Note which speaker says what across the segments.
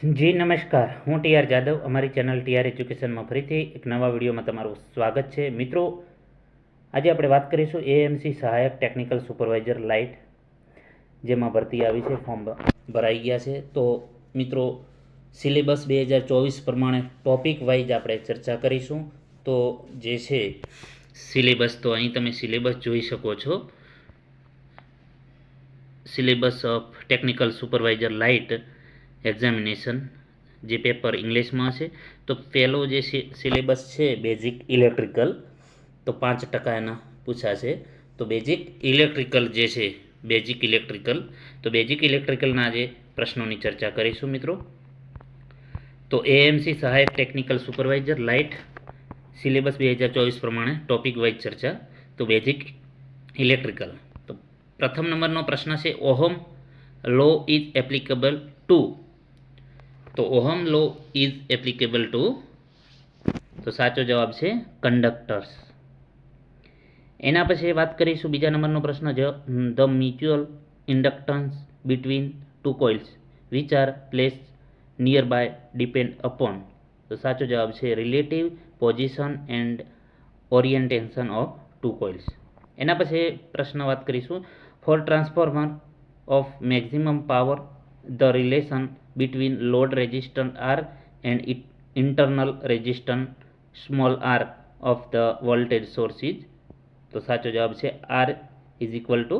Speaker 1: જી, નમસ્કાર. હું T R Jadav. અમારી ચેનલ ટી આર એજ્યુકેશનમાં ફરીથી એક નવા વિડીયોમાં તમારું સ્વાગત છે. મિત્રો, આજે આપણે વાત કરીશું એએમસી સહાયક ટેકનિકલ સુપરવાઇઝર લાઇટ, જેમાં ભરતી આવી છે, ફોર્મ ભરાઈ ગયા છે. તો મિત્રો, સિલેબસ બે હજાર ચોવીસ પ્રમાણે ટોપિક વાઇઝ આપણે ચર્ચા કરીશું. તો જે છે સિલેબસ, તો અહીં તમે સિલેબસ જોઈ શકો છો. Syllabus of technical supervisor light examination જે પેપર ઇંગ્લિશમાં છે તો પહેલો જે સિલેબસ છે બેઝિક ઇલેક્ટ્રિકલ તો પાંચ ટકા એના પૂછાશે. તો બેઝિક ઇલેક્ટ્રિકલ જે છે બેઝિક ઇલેક્ટ્રિકલ તો બેઝિક ઇલેક્ટ્રિકલના જે પ્રશ્નોની ચર્ચા કરીશું મિત્રો. તો એએમસી સહાયક ટેકનિકલ સુપરવાઇઝર લાઇટ સિલેબસ બે હજાર ચોવીસ પ્રમાણે ટોપિક વાઇઝ ચર્ચા. તો બેઝિક ઇલેક્ટ્રિકલ તો પ્રથમ નંબરનો પ્રશ્ન છે, ohm law is applicable to તો ohm law is applicable to તો સાચો જવાબ છે કંડક્ટર્સ એના પછી વાત કરીશું બીજા નંબરનો પ્રશ્ન the mutual inductance between two coils which are place near by depend upon તો સાચો જવાબ છે relative position and orientation of two coils એના પછી પ્રશ્ન વાત કરીશું for transformer of maximum power the relation between load resistance R and it internal resistance small r of the voltage source is તો સાચો જવાબ છે R is equal to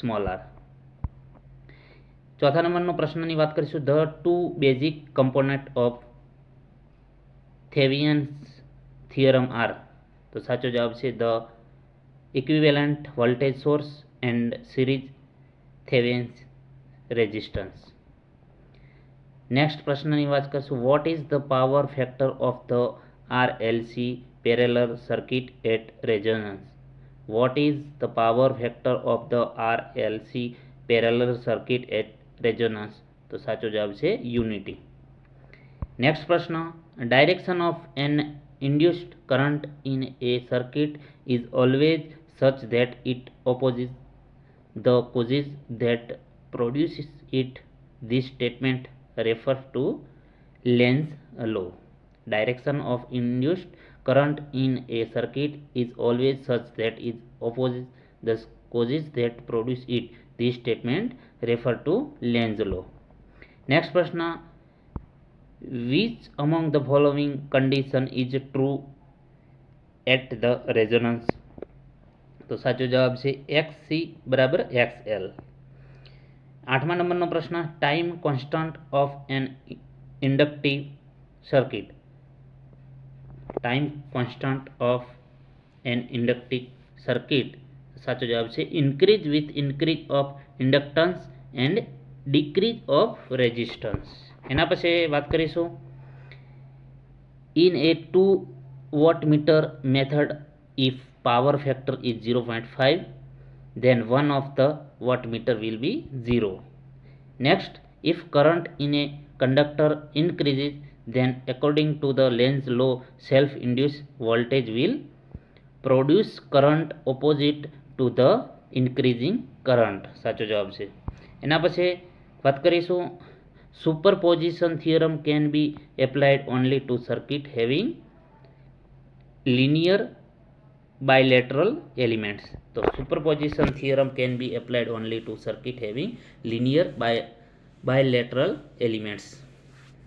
Speaker 1: small r ચોથા નંબરનો પ્રશ્નની વાત કરીશું the two basic component of Thevenin's theorem are તો સાચો જવાબ છે the equivalent voltage source and series Thevenin's resistance next પ્રશ્નની વાત કરશું what is the power factor of the R LC parallel circuit at resonance what is the power factor of the R LC parallel circuit at resonance તો સાચો જવાબ છે unity next પ્રશ્ન direction of an induced current in a circuit is always such that it opposes the causes that produces it this statement refers to lens law direction of induced current in a circuit is always such that it opposes the causes that produce it this statement refer to lens law next question which among the following condition is true at the resonance तो साचो जवाब છે x सी बराबर x L આઠમા નંબરનો પ્રશ્ન time constant of an inductive circuit time constant of an inductive circuit સાચો જવાબ છે increase with increase of inductance and decrease of resistance એના પછી વાત કરીશું. In a two watt meter method if power factor is zero point five then one of the wattmeter will be zero. Next, if current in a conductor increases, then according to the Lenz law, self-induced voltage will produce current opposite to the increasing current. સાચો જવાબ છે એના પછી વાત કરીશું superposition theorem can be applied only to circuit having linear bilateral elements so superposition theorem can be applied only to circuit having linear bi bilateral elements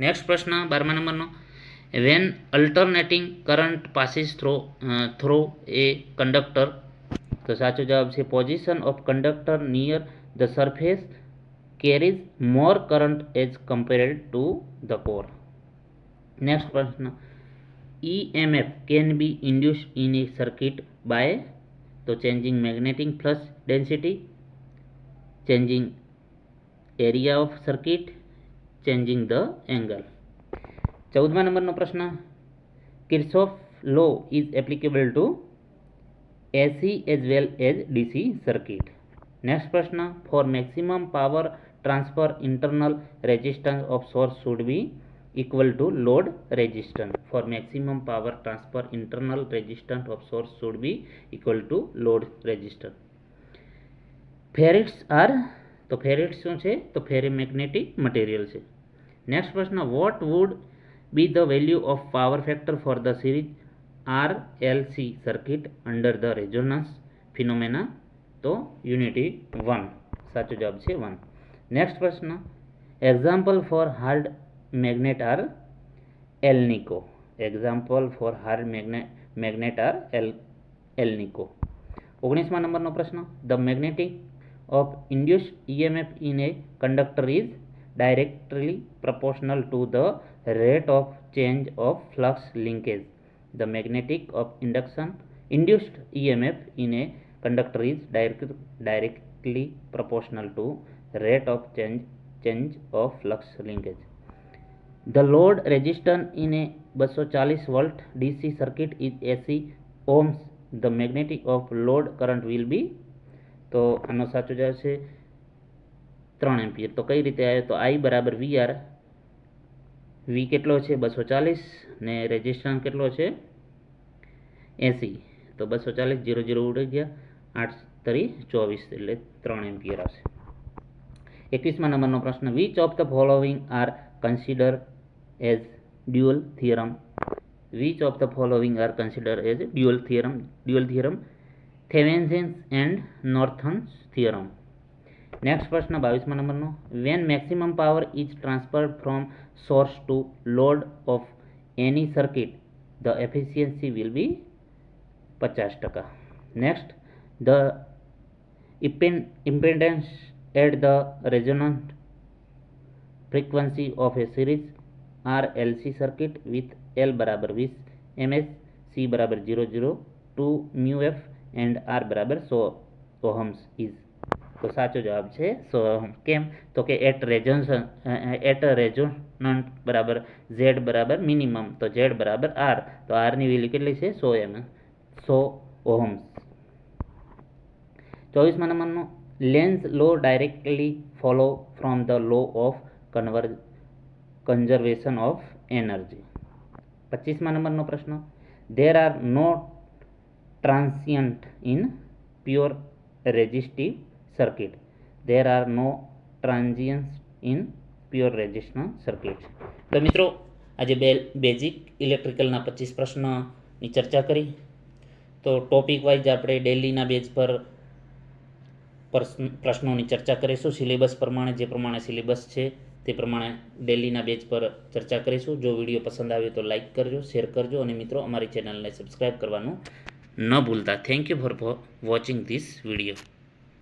Speaker 1: next પ્રશ્ન બારમા નંબરનો alternating current passes through uh, through a conductor તો સાચો જવાબ છે position of conductor near the surface carries more current as compared to the core next પ્રશ્ન EMF can be induced in a circuit by तो changing magnetic flux density, changing area of circuit, changing the angle. चौदवा number नो प्रश्न Kirchhoff law is applicable to AC as well as DC circuit. Next प्रश्न For maximum power transfer internal resistance of source should be equal to load resistance. For maximum power transfer, internal resistance of source should be equal to load resistance. Ferrites are તો ferrites શું છે? તો ferrimagnetic material છે. Next પ્રશ્ન what would be the value of power factor for the series R L C circuit under the resonance phenomena તો unity one સાચો જવાબ છે વન નેક્સ્ટ પ્રશ્ન example for hard magnet are alnico example for hard magne magnet are al alnico ઓગણીસમા નંબરનો પ્રશ્ન the magnetic of induced EMF in a conductor is directly proportional to the rate of change of flux linkage. The magnetic of induction induced EMF in a conductor is direct, directly proportional to rate of change change of flux linkage. The load resistance in a 240 volt DC circuit is AC ohms. The magnetic of load current will be, તો આનો સાચો જવાબ છે ત્રણ ampere. તો કઈ રીતે આવે? તો આઈ બરાબર વી આર વી કેટલો છે? બસો ચાલીસ. ને રેઝિસ્ટન્સ કેટલો છે? એંસી. તો બસો ચાલીસ જીરો જીરો ઉડી ગયા. આઠ તરી ચોવીસ. એટલે ત્રણ એમ્પિયર આવશે. એકવીસમા નંબરનો પ્રશ્ન. Which of the following are consider as dual theorem which of the following are consider as dual theorem dual theorem Thevenin's and Norton's theorem next પ્રશ્ન બાવીસમા નંબરનો when maximum power is transferred from source to load of any circuit the efficiency will be પચાસ ટકા next the impedance at the resonant frequency of a L C circuit with L બરાબર વીસ MS C બરાબર zero zero two mu F and R બરાબર સો ohm's is તો સાચો જવાબ છે સો કેમ? તો કે એટ રેઝોનન્સ એટ રેઝોનન્ટ બરાબર ઝેડ બરાબર મિનિમમ તો ઝેડ બરાબર આર તો આરની વેલ્યુ કેટલી છે? સો એમ સો ઓહમ્સ. ચોવીસમાં નંબરનો lens law directly follow from the law of conver conservation of energy પચીસમા નંબરનો પ્રશ્ન. There are no transient in pure resistive circuit there are no transients in pure resistance circuit તો મિત્રો, આજે બે બેઝિક ઇલેક્ટ્રિકલના પચીસ પ્રશ્નની ચર્ચા કરી. તો ટોપિક વાઇઝ આપણે ડેલીના બેઝ પર પ્રશ્ન- પ્રશ્નોની ચર્ચા કરીશું. સિલેબસ પ્રમાણે, જે પ્રમાણે સિલેબસ છે તે પ્રમાણે ડેલીના બેચ પર ચર્ચા કરીશું. જો વીડિયો પસંદ આવ્યો તો લાઇક કરજો, શેર કરજો અને મિત્રો, અમારી ચેનલને સબસ્ક્રાઈબ કરવાનું ન ભૂલતા. Thank you for watching this video